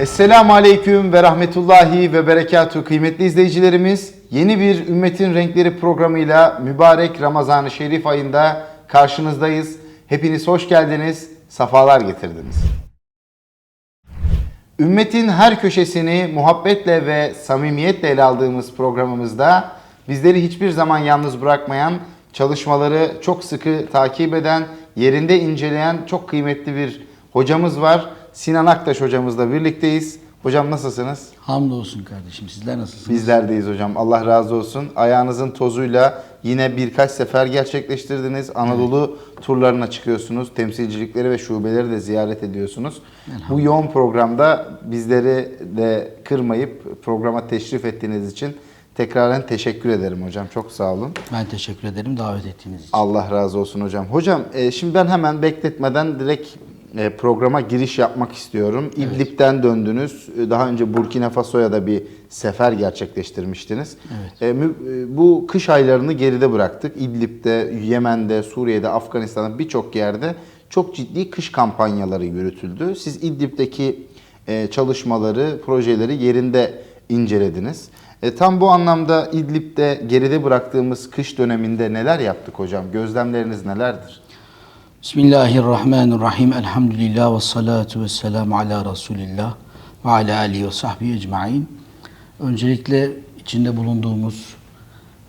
Esselamu Aleyküm ve Rahmetullahi ve Berekatuhu kıymetli izleyicilerimiz. Yeni bir Ümmetin Renkleri programıyla mübarek Ramazan-ı Şerif ayında karşınızdayız. Hepiniz hoş geldiniz, safalar getirdiniz. Ümmetin her köşesini muhabbetle ve samimiyetle ele aldığımız programımızda bizleri hiçbir zaman yalnız bırakmayan, çalışmaları çok sıkı takip eden, yerinde inceleyen çok kıymetli bir hocamız var. Sinan Aktaş hocamızla birlikteyiz. Hocam nasılsınız? Hamdolsun kardeşim. Sizler nasılsınız? Bizlerdeyiz hocam. Allah razı olsun. Ayağınızın tozuyla yine birkaç sefer gerçekleştirdiniz. Anadolu turlarına çıkıyorsunuz. Temsilcilikleri ve şubeleri de ziyaret ediyorsunuz. Bu yoğun programda bizleri de kırmayıp programa teşrif ettiğiniz için tekraren teşekkür ederim hocam. Çok sağ olun. Ben teşekkür ederim davet ettiğiniz için. Allah razı olsun hocam. Hocam e, şimdi ben hemen bekletmeden direkt programa giriş yapmak istiyorum. İdlib'den döndünüz. E, Daha önce Burkina Faso'ya da bir sefer gerçekleştirmiştiniz. Evet. E, e, bu kış aylarını geride bıraktık. İdlib'de, Yemen'de, Suriye'de, Afganistan'da birçok yerde çok ciddi kış kampanyaları yürütüldü. Siz İdlib'deki e, çalışmaları, projeleri yerinde incelediniz. E, tam bu anlamda İdlib'de geride bıraktığımız kış döneminde neler yaptık hocam? Gözlemleriniz nelerdir? Bismillahirrahmanirrahim. Elhamdülillah ve salatu ve selamu ala Resulillah ve ala alihi ve sahbihi ecma'in. Öncelikle içinde bulunduğumuz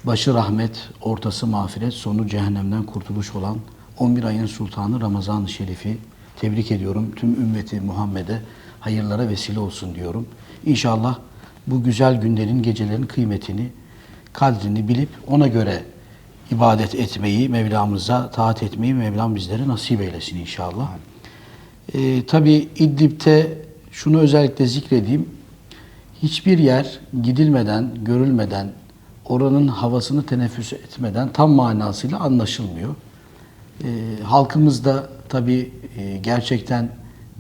başı rahmet, ortası mağfiret, sonu cehennemden kurtuluş olan 11 ayın sultanı Ramazan-ı Şerif'i tebrik ediyorum. Tüm ümmeti Muhammed'e hayırlara vesile olsun diyorum. İnşallah bu güzel günlerin, gecelerin kıymetini, kadrini bilip ona göre ibadet etmeyi, Mevlamıza taat etmeyi Mevlam bizlere nasip eylesin inşallah. Ee, Tabi İdlib'te şunu özellikle zikredeyim. Hiçbir yer gidilmeden, görülmeden, oranın havasını teneffüs etmeden tam manasıyla anlaşılmıyor. Ee, halkımız da tabi gerçekten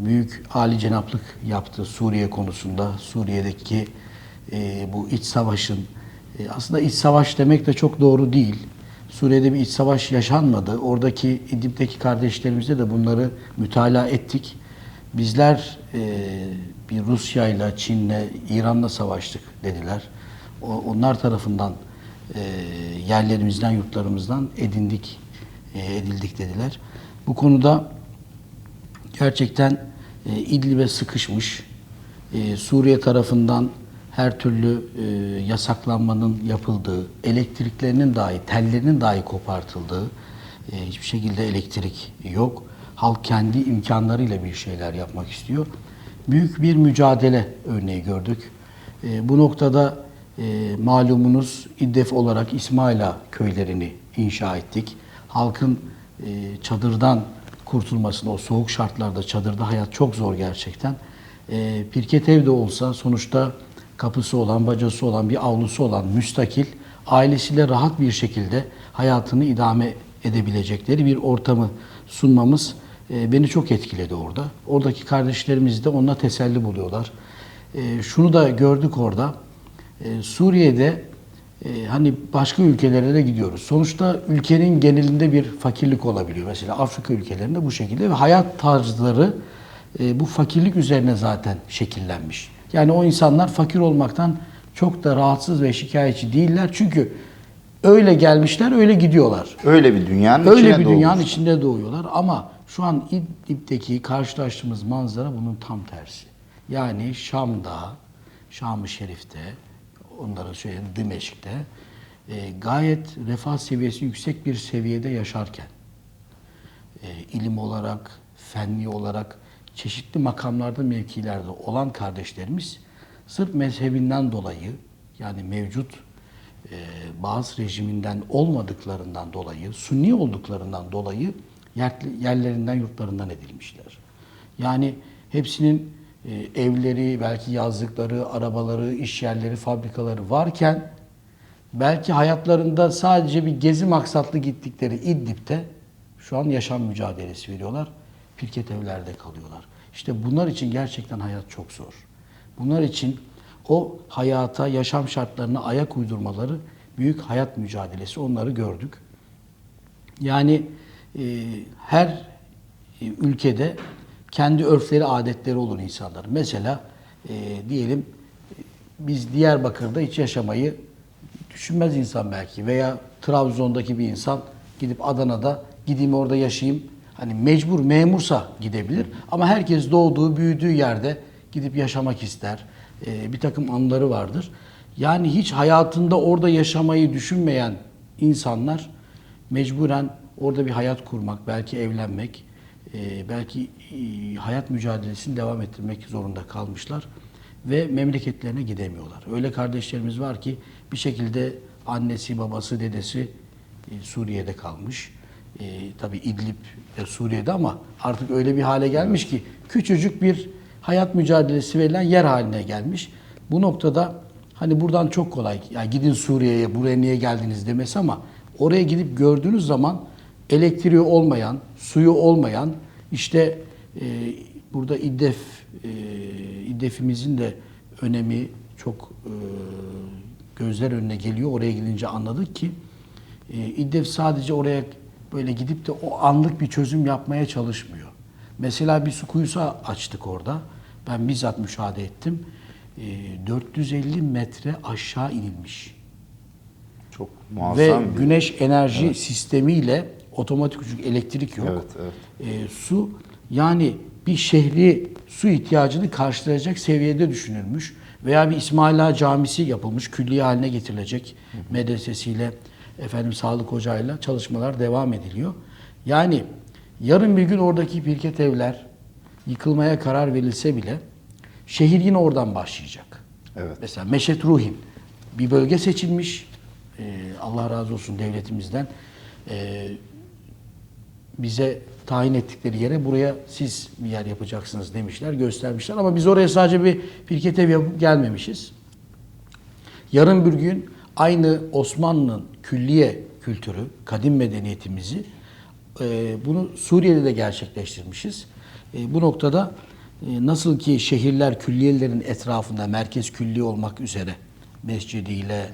büyük âli cenaplık yaptı Suriye konusunda. Suriye'deki e, bu iç savaşın, e, aslında iç savaş demek de çok doğru değil. Suriye'de bir iç savaş yaşanmadı. Oradaki İdlib'deki kardeşlerimizle de bunları mütalaa ettik. Bizler e, bir Rusya'yla, Çin'le, İran'la savaştık dediler. O- onlar tarafından e, yerlerimizden, yurtlarımızdan edindik, e, edildik dediler. Bu konuda gerçekten e, İdlib'e sıkışmış, e, Suriye tarafından her türlü e, yasaklanmanın yapıldığı, elektriklerinin dahi, tellerinin dahi kopartıldığı, e, hiçbir şekilde elektrik yok. Halk kendi imkanlarıyla bir şeyler yapmak istiyor. Büyük bir mücadele örneği gördük. E, bu noktada e, malumunuz İddef olarak İsmaila köylerini inşa ettik. Halkın e, çadırdan kurtulmasını, o soğuk şartlarda çadırda hayat çok zor gerçekten. E, pirket evde olsa sonuçta kapısı olan, bacası olan, bir avlusu olan müstakil, ailesiyle rahat bir şekilde hayatını idame edebilecekleri bir ortamı sunmamız e, beni çok etkiledi orada. Oradaki kardeşlerimiz de onunla teselli buluyorlar. E, şunu da gördük orada. E, Suriye'de hani başka ülkelere de gidiyoruz. Sonuçta ülkenin genelinde bir fakirlik olabiliyor. Mesela Afrika ülkelerinde bu şekilde ve hayat tarzları bu fakirlik üzerine zaten şekillenmiş. Yani o insanlar fakir olmaktan çok da rahatsız ve şikayetçi değiller. Çünkü öyle gelmişler, öyle gidiyorlar. Öyle bir dünyanın Öyle içine bir dünyanın doğmuş. içinde doğuyorlar ama şu an İdlib'deki karşılaştığımız manzara bunun tam tersi. Yani Şam'da, Şam-ı Şerif'te, onların söyleyen Dimeşk'te e, gayet refah seviyesi yüksek bir seviyede yaşarken e, ilim olarak, fenli olarak çeşitli makamlarda, mevkilerde olan kardeşlerimiz sırf mezhebinden dolayı yani mevcut e, bazı rejiminden olmadıklarından dolayı, sünni olduklarından dolayı yer- yerlerinden, yurtlarından edilmişler. Yani hepsinin e, evleri, belki yazlıkları, arabaları, iş yerleri, fabrikaları varken belki hayatlarında sadece bir gezi maksatlı gittikleri İdlib'de şu an yaşam mücadelesi veriyorlar. Pirket evlerde kalıyorlar. İşte bunlar için gerçekten hayat çok zor. Bunlar için o hayata, yaşam şartlarına ayak uydurmaları büyük hayat mücadelesi. Onları gördük. Yani e, her e, ülkede kendi örfleri, adetleri olur insanlar. Mesela e, diyelim biz Diyarbakır'da hiç yaşamayı düşünmez insan belki veya Trabzon'daki bir insan gidip Adana'da gideyim orada yaşayayım. Hani mecbur memursa gidebilir ama herkes doğduğu, büyüdüğü yerde gidip yaşamak ister. Ee, bir takım anıları vardır. Yani hiç hayatında orada yaşamayı düşünmeyen insanlar mecburen orada bir hayat kurmak, belki evlenmek, e, belki e, hayat mücadelesini devam ettirmek zorunda kalmışlar ve memleketlerine gidemiyorlar. Öyle kardeşlerimiz var ki bir şekilde annesi, babası, dedesi e, Suriye'de kalmış. E, tabii İdlib de Suriye'de ama artık öyle bir hale gelmiş ki küçücük bir hayat mücadelesi verilen yer haline gelmiş. Bu noktada hani buradan çok kolay ya gidin Suriye'ye buraya niye geldiniz demesi ama oraya gidip gördüğünüz zaman elektriği olmayan, suyu olmayan işte e, burada İddef e, İddef'imizin de önemi çok e, gözler önüne geliyor. Oraya gidince anladık ki e, İddef sadece oraya böyle gidip de o anlık bir çözüm yapmaya çalışmıyor. Mesela bir su kuyusu açtık orada. Ben bizzat müşahede ettim. E, 450 metre aşağı inilmiş. Çok Ve muazzam bir... güneş enerji sistemiyle otomatik çünkü elektrik yok. Evet, evet. E, su yani bir şehri su ihtiyacını karşılayacak seviyede düşünülmüş. Veya bir İsmail Ağa Camisi yapılmış, külliye haline getirilecek medresesiyle, efendim sağlık ocağıyla çalışmalar devam ediliyor. Yani yarın bir gün oradaki pirket evler yıkılmaya karar verilse bile şehir yine oradan başlayacak. Evet. Mesela Meşet Ruhin bir bölge seçilmiş. Ee, Allah razı olsun devletimizden. Ee, bize tayin ettikleri yere buraya siz bir yer yapacaksınız demişler, göstermişler. Ama biz oraya sadece bir pirket ev yapıp gelmemişiz. Yarın bir gün aynı Osmanlı'nın külliye kültürü, kadim medeniyetimizi e, bunu Suriye'de de gerçekleştirmişiz. E, bu noktada e, nasıl ki şehirler külliyelerin etrafında merkez külliye olmak üzere mescidiyle,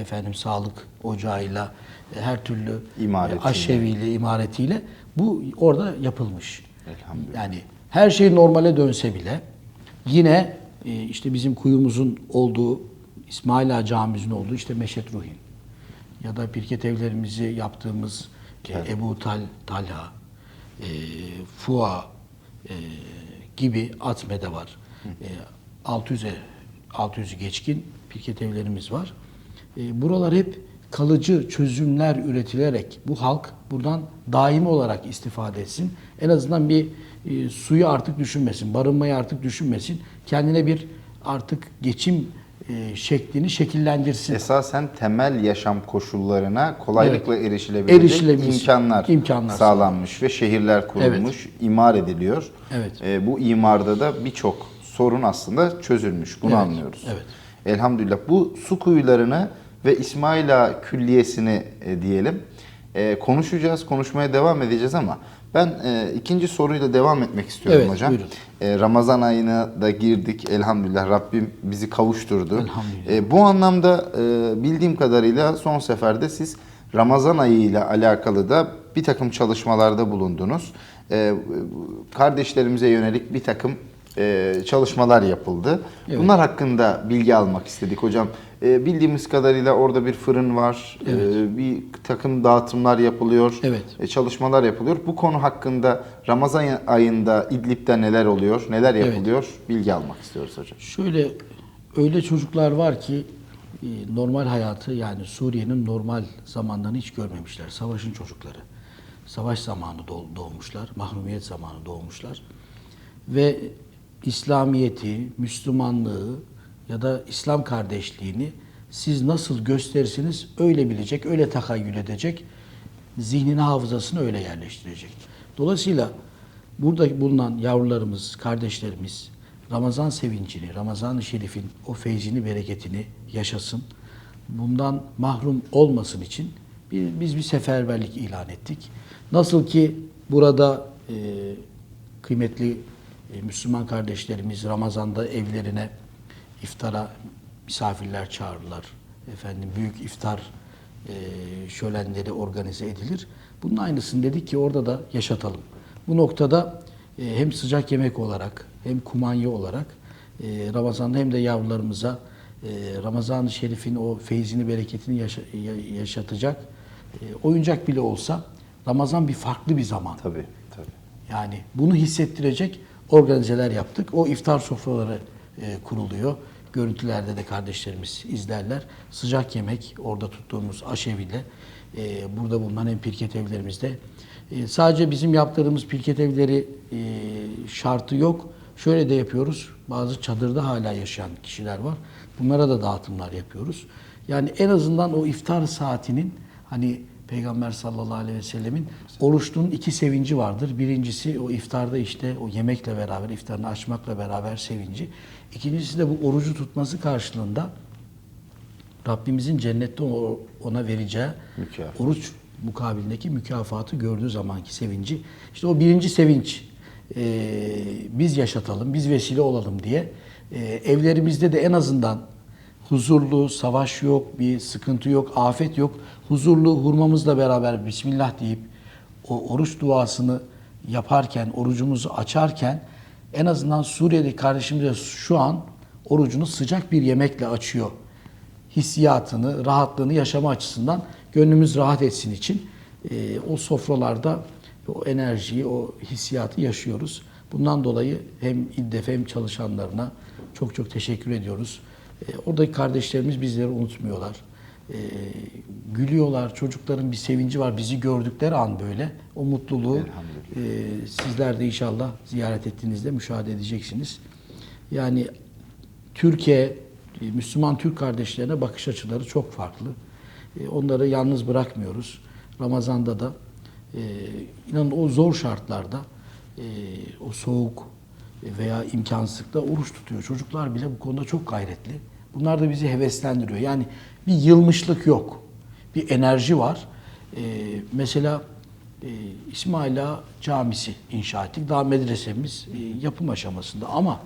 efendim sağlık ocağıyla, e, her türlü İmaretiyle. e, aşeviyle, imaretiyle bu orada yapılmış. Yani her şey normale dönse bile yine e, işte bizim kuyumuzun olduğu İsmail Ağa Camimizin olduğu işte Meşet Ruhin ya da pirket evlerimizi yaptığımız e, Ebu Tal, Talha, e, Fua e, gibi Atme'de var. E, 600'e 600'ü geçkin pirket evlerimiz var. E, buralar hep kalıcı çözümler üretilerek bu halk buradan daimi olarak istifade etsin. En azından bir e, suyu artık düşünmesin, barınmayı artık düşünmesin. Kendine bir artık geçim e, şeklini şekillendirsin. Esasen temel yaşam koşullarına kolaylıkla erişilebilecek Erişilebilir. imkanlar, İmkanlar sağlanmış ve şehirler kurulmuş, imar ediliyor. Evet. Ee, bu imarda da birçok sorun aslında çözülmüş. Bunu Evet, anlıyoruz. evet. Elhamdülillah. Bu su kuyularını ve İsmail Ağa Külliyesi'ni e, diyelim e, konuşacağız, konuşmaya devam edeceğiz ama ben e, ikinci soruyla devam etmek istiyorum Evet, hocam. buyurun. E, Ramazan ayına da girdik elhamdülillah Rabbim bizi kavuşturdu. E, bu anlamda e, bildiğim kadarıyla son seferde siz Ramazan ayı ile alakalı da bir takım çalışmalarda bulundunuz. E, kardeşlerimize yönelik bir takım e, çalışmalar yapıldı. Evet. Bunlar hakkında bilgi almak istedik hocam. E, bildiğimiz kadarıyla orada bir fırın var, e, bir takım dağıtımlar yapılıyor, Evet. e, çalışmalar yapılıyor. Bu konu hakkında Ramazan ayında İdlib'de neler oluyor, neler Evet. yapılıyor bilgi almak istiyoruz hocam. Şöyle öyle çocuklar var ki e, normal hayatı yani Suriye'nin normal zamanlarını hiç görmemişler. Savaşın çocukları. Savaş zamanı doğ- doğmuşlar, mahrumiyet zamanı doğmuşlar. Ve İslamiyeti, Müslümanlığı ya da İslam kardeşliğini siz nasıl gösterirsiniz öyle bilecek, öyle takayyül edecek, zihnine hafızasını öyle yerleştirecek. Dolayısıyla burada bulunan yavrularımız, kardeşlerimiz Ramazan sevincini, Ramazan-ı Şerif'in o feyzini, bereketini yaşasın. Bundan mahrum olmasın için biz bir seferberlik ilan ettik. Nasıl ki burada e, kıymetli e, Müslüman kardeşlerimiz Ramazan'da evlerine iftara misafirler çağırırlar. Efendim büyük iftar e, şölenleri organize edilir. Bunun aynısını dedik ki orada da yaşatalım. Bu noktada e, hem sıcak yemek olarak hem kumanya olarak e, Ramazan'da hem de yavrularımıza e, Ramazan-ı Şerif'in o feyzini, bereketini yaşa- ya- yaşatacak e, oyuncak bile olsa Ramazan bir farklı bir zaman. Tabii tabii. Yani bunu hissettirecek organizeler yaptık. O iftar sofraları e, kuruluyor. Görüntülerde de kardeşlerimiz izlerler. Sıcak yemek, orada tuttuğumuz aşeviyle e, burada bulunan hem pirket evlerimizde. E, sadece bizim yaptığımız pirket evleri şartı yok. Şöyle de yapıyoruz. Bazı çadırda hala yaşayan kişiler var. Bunlara da dağıtımlar yapıyoruz. Yani en azından o iftar saatinin hani Peygamber sallallahu aleyhi ve sellemin oruçluğun iki sevinci vardır. Birincisi o iftarda işte o yemekle beraber, iftarını açmakla beraber sevinci. İkincisi de bu orucu tutması karşılığında Rabbimizin cennette ona vereceği Mükafat. oruç mukabilindeki mükafatı gördüğü zamanki sevinci. İşte o birinci sevinç e, biz yaşatalım, biz vesile olalım diye e, evlerimizde de en azından huzurlu, savaş yok, bir sıkıntı yok, afet yok. Huzurlu hurmamızla beraber Bismillah deyip o oruç duasını yaparken, orucumuzu açarken en azından Suriye'deki kardeşimiz de şu an orucunu sıcak bir yemekle açıyor hissiyatını, rahatlığını yaşama açısından gönlümüz rahat etsin için e, o sofralarda o enerjiyi, o hissiyatı yaşıyoruz. Bundan dolayı hem İDDEF hem çalışanlarına çok çok teşekkür ediyoruz. E, oradaki kardeşlerimiz bizleri unutmuyorlar. E, gülüyorlar, çocukların bir sevinci var bizi gördükleri an böyle. O mutluluğu e, sizler de inşallah ziyaret ettiğinizde müşahede edeceksiniz. Yani Türkiye, e, Müslüman Türk kardeşlerine bakış açıları çok farklı. E, Onları yalnız bırakmıyoruz. Ramazan'da da e, inanın o zor şartlarda o soğuk veya imkansızlıkta oruç tutuyor. Çocuklar bile bu konuda çok gayretli. Bunlar da bizi heveslendiriyor. Yani bir yılmışlık yok. Bir enerji var. E, mesela e, İsmaila Camisi inşa ettik. Daha medresemiz e, yapım aşamasında ama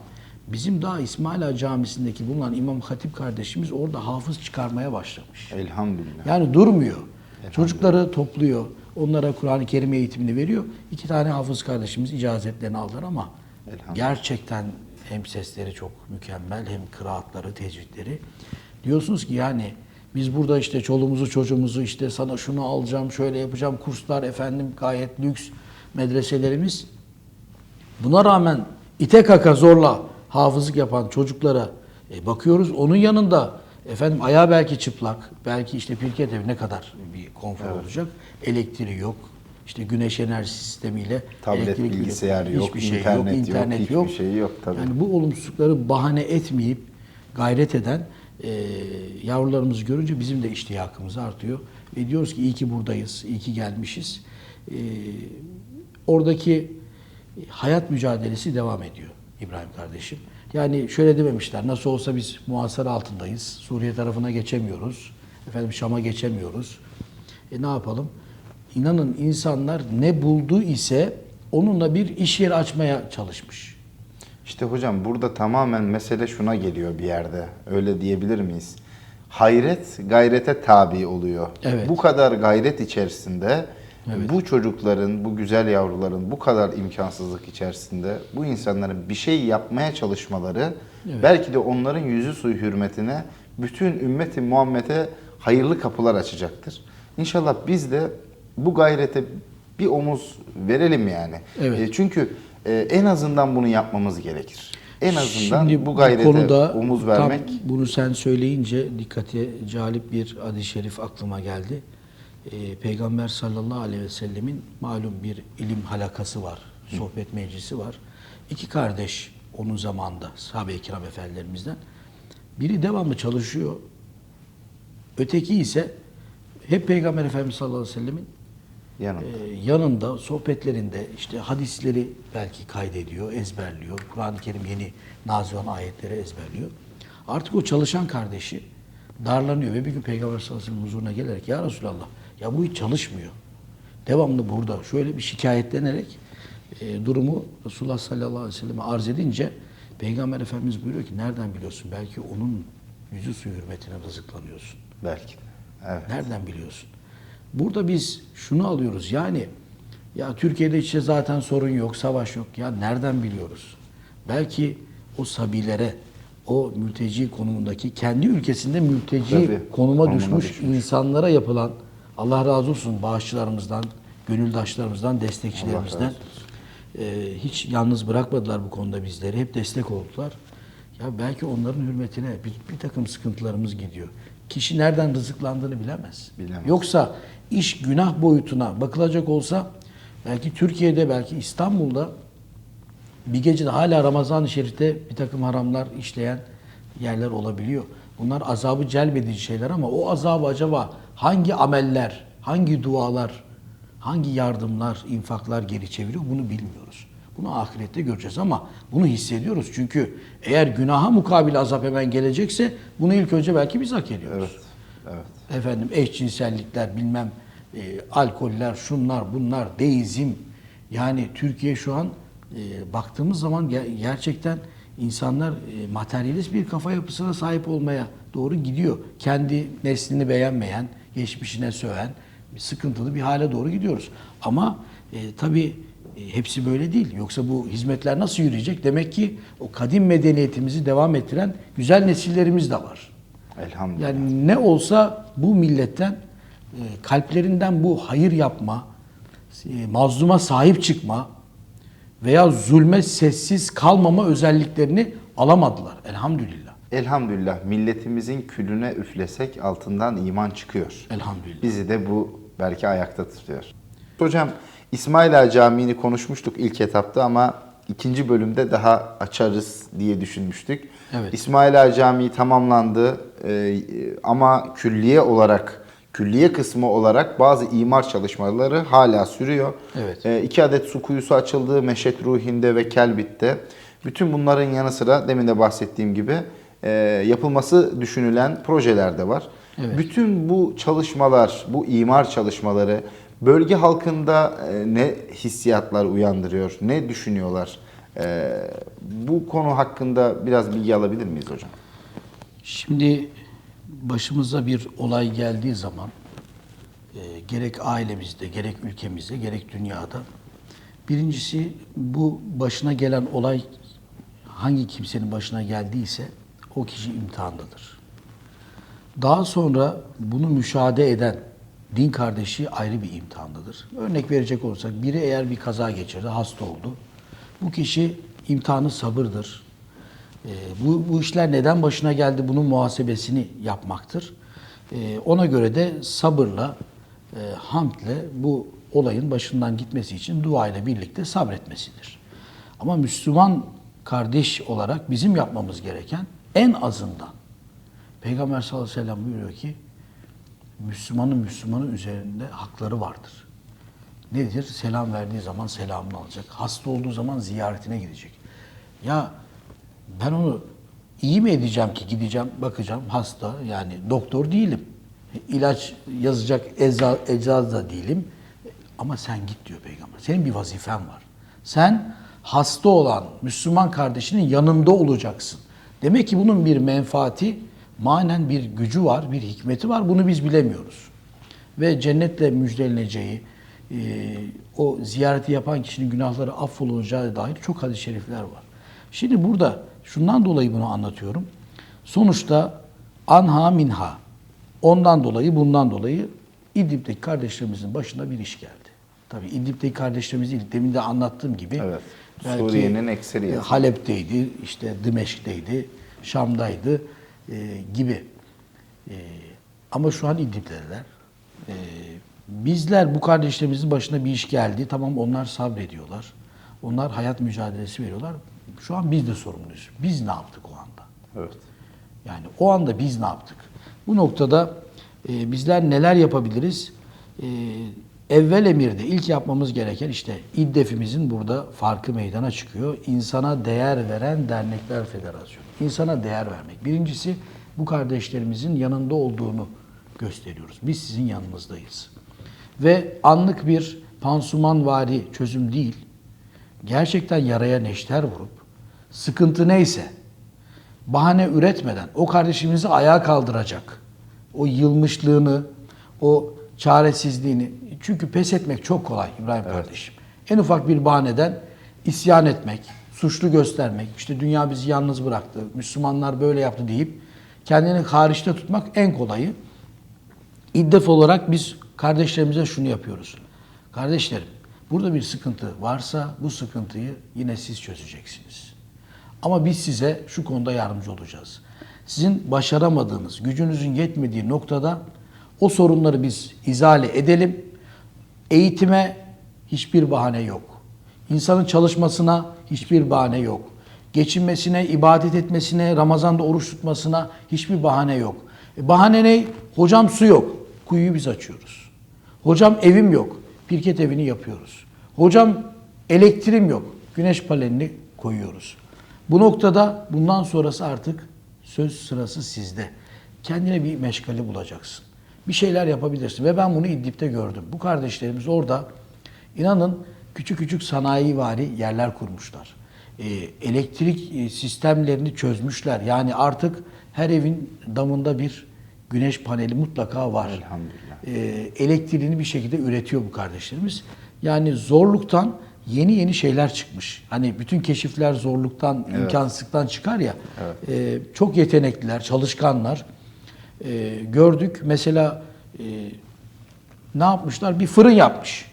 bizim daha İsmaila Camisi'ndeki bulunan İmam Hatip kardeşimiz orada hafız çıkarmaya başlamış. Elhamdülillah. Yani durmuyor. Çocukları topluyor. Onlara Kur'an-ı Kerim eğitimini veriyor. İki tane hafız kardeşimiz icazetlerini aldılar ama gerçekten hem sesleri çok mükemmel hem kıraatları, tecvidleri. Diyorsunuz ki yani biz burada işte çoluğumuzu çocuğumuzu işte sana şunu alacağım, şöyle yapacağım kurslar efendim gayet lüks medreselerimiz. Buna rağmen ite kaka zorla hafızlık yapan çocuklara e, bakıyoruz. Onun yanında efendim ayağı belki çıplak, belki işte pirket evi ne kadar bir konfor olacak. Elektriği yok. İşte güneş enerji sistemiyle Tablet, bilgisayar yok, hiçbir şey internet yok, yok, internet hiçbir yok. şey yok tabii. Yani bu olumsuzlukları bahane etmeyip gayret eden e, yavrularımızı görünce bizim de iştiyakımız artıyor. Ve diyoruz ki iyi ki buradayız, iyi ki gelmişiz. E, oradaki hayat mücadelesi devam ediyor İbrahim kardeşim. Yani şöyle dememişler, nasıl olsa biz muhasara altındayız, Suriye tarafına geçemiyoruz, efendim Şam'a geçemiyoruz. E ne yapalım? İnanın insanlar ne buldu ise onunla bir iş yeri açmaya çalışmış. İşte hocam burada tamamen mesele şuna geliyor bir yerde. Öyle diyebilir miyiz? Hayret gayrete tabi oluyor. Evet. Bu kadar gayret içerisinde bu çocukların, bu güzel yavruların bu kadar imkansızlık içerisinde bu insanların bir şey yapmaya çalışmaları belki de onların yüzü suyu hürmetine bütün ümmeti Muhammed'e hayırlı kapılar açacaktır. İnşallah biz de bu gayrete bir omuz verelim yani. Evet. E, çünkü e, en azından bunu yapmamız gerekir. En azından Şimdi bu gayrete konuda omuz vermek Tam bunu sen söyleyince dikkate calip bir hadis-i şerif aklıma geldi. Ee, Peygamber sallallahu aleyhi ve sellemin malum bir ilim halakası var, sohbet meclisi var. İki kardeş onun zamanında sahabe-i kiram efendilerimizden. Biri devamlı çalışıyor. Öteki ise hep Peygamber Efendimiz sallallahu aleyhi ve sellemin yanında. ee, yanında sohbetlerinde işte hadisleri belki kaydediyor, ezberliyor. Kur'an-ı Kerim yeni nazil olan ayetleri ezberliyor. Artık o çalışan kardeşi darlanıyor ve bir gün Peygamber sallallahu aleyhi ve sellem huzuruna gelerek ya Resulallah ya bu hiç çalışmıyor. Devamlı burada şöyle bir şikayetlenerek e, durumu Resulullah sallallahu aleyhi ve selleme arz edince Peygamber Efendimiz buyuruyor ki nereden biliyorsun? Belki onun yüzü suyu hürmetine rızıklanıyorsun. belki. Evet. Nereden biliyorsun? Burada biz şunu alıyoruz yani ya Türkiye'de işte zaten sorun yok, savaş yok. Ya nereden biliyoruz? Belki o sabilere, o mülteci konumundaki kendi ülkesinde mülteci Tabii, konuma konuma düşmüş, düşmüş. insanlara yapılan Allah razı olsun bağışçılarımızdan, gönüldaşlarımızdan, destekçilerimizden e, hiç yalnız bırakmadılar bu konuda bizleri. Hep destek oldular. Ya belki onların hürmetine bir, bir takım sıkıntılarımız gidiyor. Kişi nereden rızıklandığını bilemez. Bilemez. Yoksa iş günah boyutuna bakılacak olsa belki Türkiye'de belki İstanbul'da bir gecede hala Ramazan-ı Şerif'te bir takım haramlar işleyen yerler olabiliyor. Bunlar azabı celbedici şeyler ama o azabı acaba hangi ameller, hangi dualar, hangi yardımlar, infaklar geri çeviriyor bunu bilmiyoruz. Bunu ahirette göreceğiz ama bunu hissediyoruz. Çünkü eğer günaha mukabil azap hemen gelecekse bunu ilk önce belki biz hak ediyoruz. Evet. Evet. Efendim eşcinsellikler, bilmem e, alkoller, şunlar, bunlar, deizm. Yani Türkiye şu an e, baktığımız zaman ge- gerçekten insanlar e, materyalist bir kafa yapısına sahip olmaya doğru gidiyor. Kendi neslini beğenmeyen, geçmişine söven, sıkıntılı bir hale doğru gidiyoruz. Ama e, tabii hepsi böyle değil. Yoksa bu hizmetler nasıl yürüyecek? Demek ki o kadim medeniyetimizi devam ettiren güzel nesillerimiz de var. Elhamdülillah. Yani ne olsa bu milletten e, kalplerinden bu hayır yapma, e, mazluma sahip çıkma veya zulme sessiz kalmama özelliklerini alamadılar elhamdülillah. Elhamdülillah milletimizin külüne üflesek altından iman çıkıyor. Elhamdülillah. Bizi de bu belki ayakta tutuyor. Hocam İsmail Ağa Camii'ni konuşmuştuk ilk etapta ama ikinci bölümde daha açarız diye düşünmüştük. Evet. İsmail Ağa Camii tamamlandı Ee, ama külliye olarak külliye kısmı olarak bazı imar çalışmaları hala sürüyor. Evet. Ee, iki adet su kuyusu açıldı Meşet Ruhi'nde ve Kelbit'te. Bütün bunların yanı sıra demin de bahsettiğim gibi e, yapılması düşünülen projeler de var. Evet. Bütün bu çalışmalar, bu imar çalışmaları bölge halkında e, ne hissiyatlar uyandırıyor, ne düşünüyorlar? E, bu konu hakkında biraz bilgi alabilir miyiz hocam? Şimdi başımıza bir olay geldiği zaman e, gerek ailemizde, gerek ülkemizde, gerek dünyada birincisi bu başına gelen olay hangi kimsenin başına geldiyse o kişi imtihandadır. Daha sonra bunu müşahede eden din kardeşi ayrı bir imtihandadır. Örnek verecek olursak biri eğer bir kaza geçirdi, hasta oldu. Bu kişi imtihanı sabırdır. Ee, bu, bu işler neden başına geldi bunun muhasebesini yapmaktır. Ee, ona göre de sabırla, e, hamdle bu olayın başından gitmesi için duayla birlikte sabretmesidir. Ama Müslüman kardeş olarak bizim yapmamız gereken en azından Peygamber sallallahu aleyhi ve sellem buyuruyor ki Müslümanın Müslümanın üzerinde hakları vardır. Nedir? Selam verdiği zaman selamını alacak. Hasta olduğu zaman ziyaretine gidecek. Ya ben onu iyi mi edeceğim ki gideceğim bakacağım hasta yani doktor değilim. İlaç yazacak ecza, eczaz da değilim. Ama sen git diyor peygamber. Senin bir vazifen var. Sen hasta olan Müslüman kardeşinin yanında olacaksın. Demek ki bunun bir menfaati, manen bir gücü var, bir hikmeti var. Bunu biz bilemiyoruz. Ve cennetle müjdeleneceği, e, o ziyareti yapan kişinin günahları affolunacağı dair çok hadis-i şerifler var. Şimdi burada şundan dolayı bunu anlatıyorum. Sonuçta anha minha. Ondan dolayı, bundan dolayı İdlib'deki kardeşlerimizin başına bir iş geldi. Tabii İdlib'deki kardeşlerimiz değil, demin de anlattığım gibi. Evet. Suriye'nin ekseriyeti. Halep'teydi, işte Dimeşk'teydi, Şam'daydı e, gibi. E, ama şu an İdlib'deler. E, bizler bu kardeşlerimizin başına bir iş geldi. Tamam onlar sabrediyorlar. Onlar hayat mücadelesi veriyorlar. Şu an biz de sorumluyuz. Biz ne yaptık o anda? Evet. Yani o anda biz ne yaptık? Bu noktada e, bizler neler yapabiliriz? E, evvel emirde ilk yapmamız gereken işte İDDEF'imizin burada farkı meydana çıkıyor. İnsana değer veren dernekler federasyonu. İnsana değer vermek. Birincisi bu kardeşlerimizin yanında olduğunu gösteriyoruz. Biz sizin yanınızdayız. Ve anlık bir pansumanvari çözüm değil, gerçekten yaraya neşter vurup sıkıntı neyse bahane üretmeden o kardeşimizi ayağa kaldıracak. O yılmışlığını, o çaresizliğini. Çünkü pes etmek çok kolay İbrahim kardeşim. En ufak bir bahaneden isyan etmek, suçlu göstermek, işte dünya bizi yalnız bıraktı, Müslümanlar böyle yaptı deyip kendini hariçte tutmak en kolayı. İddef olarak biz kardeşlerimize şunu yapıyoruz. Kardeşlerim, burada bir sıkıntı varsa bu sıkıntıyı yine siz çözeceksiniz. Ama biz size şu konuda yardımcı olacağız. Sizin başaramadığınız, gücünüzün yetmediği noktada o sorunları biz izale edelim. Eğitime hiçbir bahane yok. İnsanın çalışmasına hiçbir bahane yok. Geçinmesine, ibadet etmesine, Ramazan'da oruç tutmasına hiçbir bahane yok. E bahane ne? Hocam su yok. Kuyuyu biz açıyoruz. Hocam evim yok. Pirket evini yapıyoruz. Hocam elektriğim yok. Güneş panelini koyuyoruz. Bu noktada bundan sonrası artık söz sırası sizde. Kendine bir meşgale bulacaksın. Bir şeyler yapabilirsin. Ve ben bunu İdlib'de gördüm. Bu kardeşlerimiz orada inanın küçük küçük sanayivari yerler kurmuşlar. Ee, elektrik e, sistemlerini çözmüşler. Yani artık her evin damında bir güneş paneli mutlaka var. Elhamdülillah. Ee, elektriğini bir şekilde üretiyor bu kardeşlerimiz. Yani zorluktan yeni yeni şeyler çıkmış. Hani bütün keşifler zorluktan, imkansızlıktan çıkar ya. Ee, çok yetenekliler, çalışkanlar. Ee, gördük. Mesela e, ne yapmışlar? Bir fırın yapmış.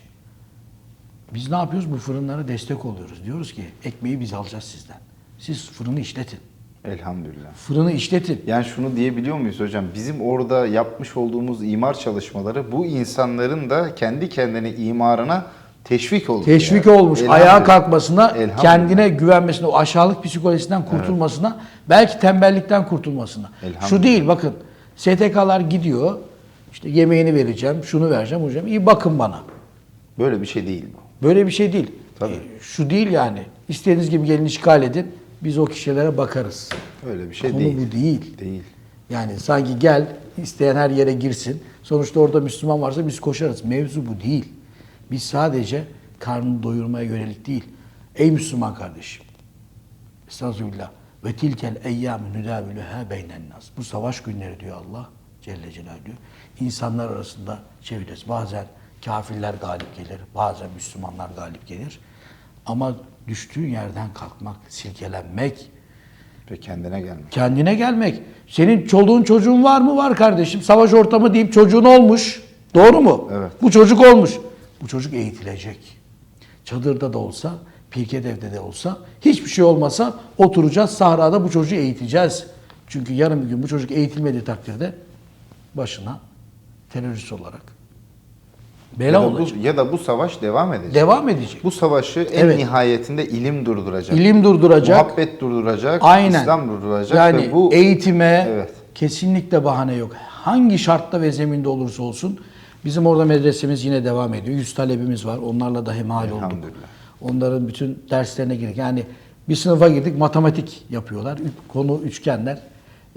Biz ne yapıyoruz? Bu fırınlara destek oluyoruz. Diyoruz ki ekmeği biz alacağız sizden. Siz fırını işletin. Elhamdülillah. Fırını işletin. Yani şunu diyebiliyor muyuz hocam? Bizim orada yapmış olduğumuz imar çalışmaları bu insanların da kendi kendine imarına teşvik oldu. Teşvik yani. olmuş. Ayağa kalkmasına, kendine güvenmesine, o aşağılık psikolojisinden kurtulmasına, belki tembellikten kurtulmasına. Şu değil bakın. STK'lar gidiyor. İşte yemeğini vereceğim, şunu vereceğim, hocam. İyi bakın bana. Böyle bir şey değil bu. Böyle bir şey değil. Tabii. E, şu değil yani. İstediğiniz gibi gelin işgal edin. Biz o kişilere bakarız. Öyle bir şey Konu değil. bu değil. Değil. Yani sanki gel isteyen her yere girsin. Sonuçta orada Müslüman varsa biz koşarız. Mevzu bu değil. Biz sadece karnını doyurmaya yönelik değil. Ey Müslüman kardeşim. Estağfirullah. Ve tilkel eyyâmü nüdâvülühâ beynen nas. Bu savaş günleri diyor Allah Celle Celaluhu. İnsanlar arasında çeviririz. Bazen kafirler galip gelir. Bazen Müslümanlar galip gelir. Ama düştüğün yerden kalkmak, silkelenmek, Ve kendine gelmek. Kendine gelmek. Senin çoluğun çocuğun var mı? Var kardeşim. Savaş ortamı deyip çocuğun olmuş. Doğru mu? Evet. Bu çocuk olmuş. Bu çocuk eğitilecek. Çadırda da olsa, pirket evde de olsa, hiçbir şey olmasa oturacağız sahrada bu çocuğu eğiteceğiz. Çünkü yarın bir gün bu çocuk eğitilmediği takdirde başına terörist olarak bela Ya olacak. bu, ya da bu savaş devam edecek. Devam edecek. Bu savaşı en Evet. nihayetinde ilim durduracak. İlim durduracak. Muhabbet durduracak. Aynen. İslam durduracak. Yani ve bu eğitime Evet. kesinlikle bahane yok. Hangi şartta ve zeminde olursa olsun bizim orada medresemiz yine devam ediyor. Yüz talebimiz var. Onlarla da hemhal olduk. Elhamdülillah. Onların bütün derslerine girdik. Yani bir sınıfa girdik matematik yapıyorlar. Konu üçgenler.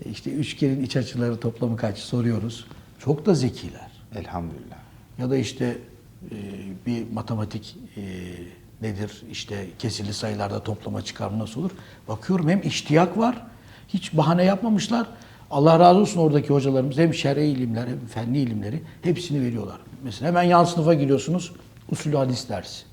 E İşte üçgenin iç açıları toplamı kaç soruyoruz. Çok da zekiler. elhamdülillah. Ya da işte e, bir matematik e, nedir? İşte kesirli sayılarda toplama çıkarma nasıl olur? Bakıyorum hem iştiyak var. Hiç bahane yapmamışlar. Allah razı olsun oradaki hocalarımız hem şer'i ilimler hem fenli ilimleri hepsini veriyorlar. Mesela hemen yan sınıfa giriyorsunuz. Usulü hadis dersi.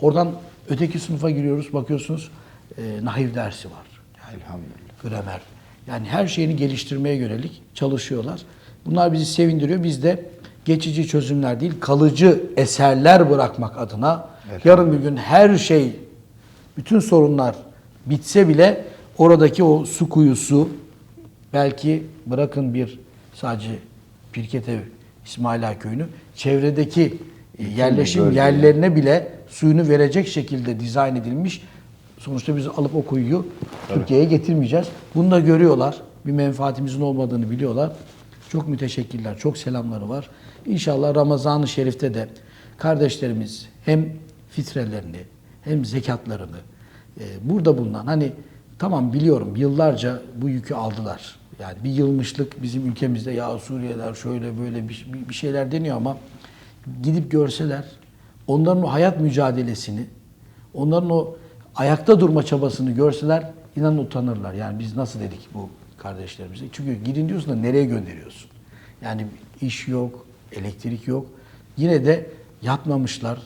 Oradan öteki sınıfa giriyoruz. Bakıyorsunuz e, nahiv dersi var. Yani Elhamdülillah. gramer. Yani her şeyini geliştirmeye yönelik çalışıyorlar. Bunlar bizi sevindiriyor. Biz de geçici çözümler değil, kalıcı eserler bırakmak adına yarın bir gün her şey, bütün sorunlar bitse bile oradaki o su kuyusu belki bırakın bir sadece Pirketev, İsmail Ağa köyünü, çevredeki yerleşim yerlerine bile suyunu verecek şekilde dizayn edilmiş. Sonuçta biz alıp o kuyuyu Türkiye'ye getirmeyeceğiz. Bunu da görüyorlar. Bir menfaatimizin olmadığını biliyorlar. Çok müteşekkirler, çok selamları var. İnşallah Ramazan-ı Şerif'te de kardeşlerimiz hem fitrelerini hem zekatlarını e, burada bulunan hani tamam biliyorum yıllarca bu yükü aldılar. Yani bir yılmışlık bizim ülkemizde ya Suriyeler şöyle böyle bir- bir şeyler deniyor ama gidip görseler onların o hayat mücadelesini, onların o ayakta durma çabasını görseler inanın utanırlar. Yani biz nasıl dedik bu kardeşlerimize? Çünkü gidin diyorsun da nereye gönderiyorsun? Yani iş yok, elektrik yok. Yine de yatmamışlar.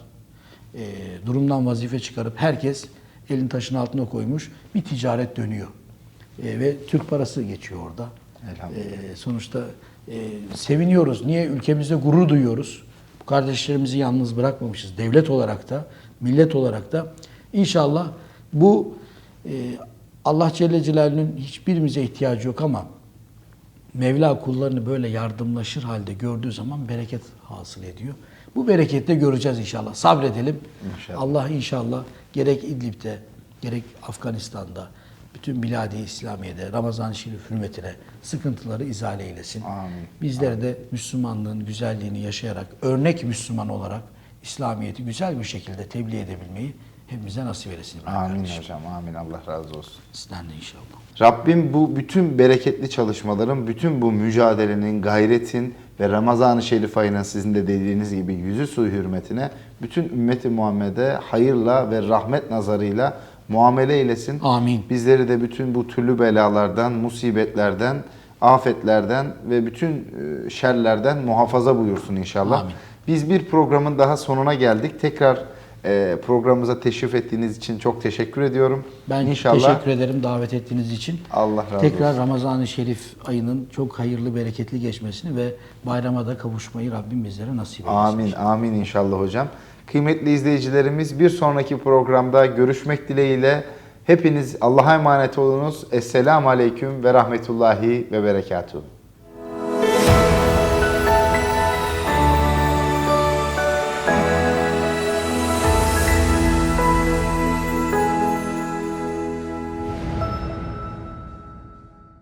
Ee, durumdan vazife çıkarıp herkes elin taşın altına koymuş bir ticaret dönüyor. E, ve Türk parası geçiyor orada. E, sonuçta e, seviniyoruz. Niye? Ülkemizde gurur duyuyoruz. Kardeşlerimizi yalnız bırakmamışız. Devlet olarak da, millet olarak da. İnşallah bu e, Allah Celle Celaluhu'nun hiçbirimize ihtiyacı yok ama Mevla kullarını böyle yardımlaşır halde gördüğü zaman bereket hasıl ediyor. Bu berekette göreceğiz inşallah. Sabredelim. İnşallah. Allah inşallah gerek İdlib'de, gerek Afganistan'da, bütün biladi İslamiye'de Ramazan-ı Şerif hürmetine sıkıntıları izale eylesin. Amin. Bizler de Müslümanlığın güzelliğini yaşayarak, örnek Müslüman olarak İslamiyet'i güzel bir şekilde tebliğ edebilmeyi hepimize nasip eylesin. Amin kardeşim. hocam, amin. Allah razı olsun. Sizden de inşallah. Rabbim bu bütün bereketli çalışmaların, bütün bu mücadelenin, gayretin ve Ramazan-ı Şerif ayının sizin de dediğiniz gibi yüzü suyu hürmetine bütün ümmeti Muhammed'e hayırla ve rahmet nazarıyla muamele eylesin. Amin. Bizleri de bütün bu türlü belalardan, musibetlerden, afetlerden ve bütün e, şerlerden muhafaza buyursun inşallah. Amin. Biz bir programın daha sonuna geldik. Tekrar e, programımıza teşrif ettiğiniz için çok teşekkür ediyorum. Ben İnşallah teşekkür ederim davet ettiğiniz için. Allah razı Tekrar olsun. Ramazan-ı Şerif ayının çok hayırlı, bereketli geçmesini ve bayrama da kavuşmayı Rabbim bizlere nasip eylesin. Amin, amin inşallah hocam. Kıymetli izleyicilerimiz bir sonraki programda görüşmek dileğiyle hepiniz Allah'a emanet olunuz. Esselamu Aleyküm ve Rahmetullahi ve Berekatuhu.